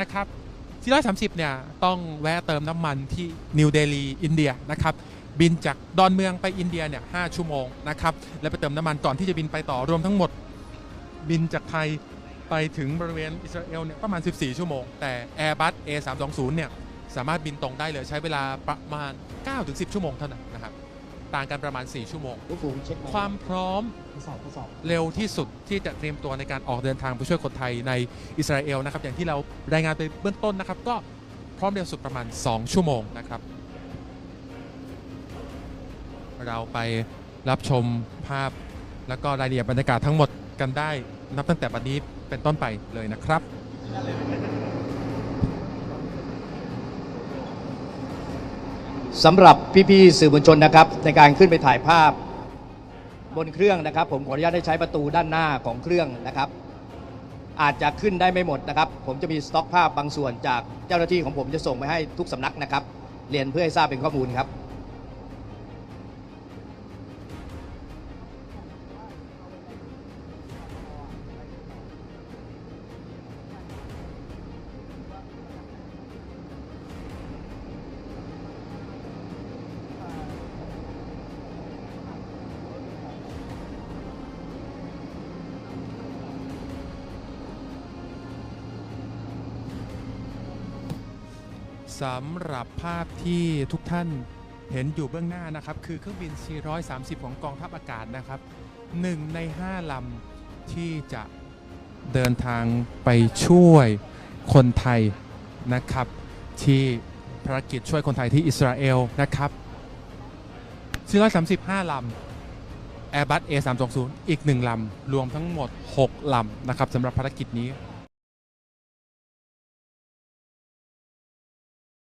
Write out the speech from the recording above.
นะครับ430 เนี่ย ต้องแวะเติมน้ำมันที่นิวเดลีอินเดียนะครับ บินจากดอนเมืองไปอินเดียเนี่ย5ชั่วโมงนะครับ แล้วไปเติมน้ำมันก่อนที่จะบินไปต่อรวมทั้งหมด บินจากไทยไปถึงบริเวณอิสราเอลเนี่ยประมาณ 14 ชั่วโมง แต่ Airbus A320 เนี่ย สามารถบินตรงได้เลยใช้เวลาประมาณ 9-10 ชั่วโมงเท่านั้นนะครับ ต่างกันประมาณ 4 ชั่วโมงผู้ฝูงเช็คความพร้อมทดสอบทดสอบเร็วที่สุดที่จะเตรียมตัวในการออกเดินทางไปช่วยคนไทยในอิสราเอลนะครับ อย่างที่เรารายงานไปเบื้องต้นนะครับ ก็พร้อมเร็วสุดประมาณ 2 ชั่วโมงนะครับ เราไปรับชมภาพแล้วก็รายละเอียดบรรยากาศทั้งหมดกันได้ นับตั้งแต่บัดนี้เป็นต้นไปเลยนะครับ สำหรับพี่ๆสื่อมวลชนนะครับ ในการขึ้นไปถ่ายภาพบนเครื่องนะครับ ผมขออนุญาตให้ใช้ประตูด้านหน้าของเครื่องนะครับ อาจจะขึ้นได้ไม่หมดนะครับ ผมจะมีสต็อกภาพบางส่วนจากเจ้าหน้าที่ของผมจะส่งไปให้ทุกสำนักนะครับ เรียนเพื่อให้ทราบเป็นข้อมูลครับ สำหรับภาพที่ทุกท่านเห็นอยู่เบื้องหน้านะครับ คือเครื่องบิน 430 ของกองทัพอากาศนะครับหนึ่งใน 5 ลำที่จะเดินทางไปช่วยคนไทยนะครับ ที่ภารกิจช่วยคนไทยที่อิสราเอลนะครับ 435 ลำ Airbus A320 อีก 1 ลำ รวมทั้งหมด 6 ลำนะครับสำหรับภารกิจนี้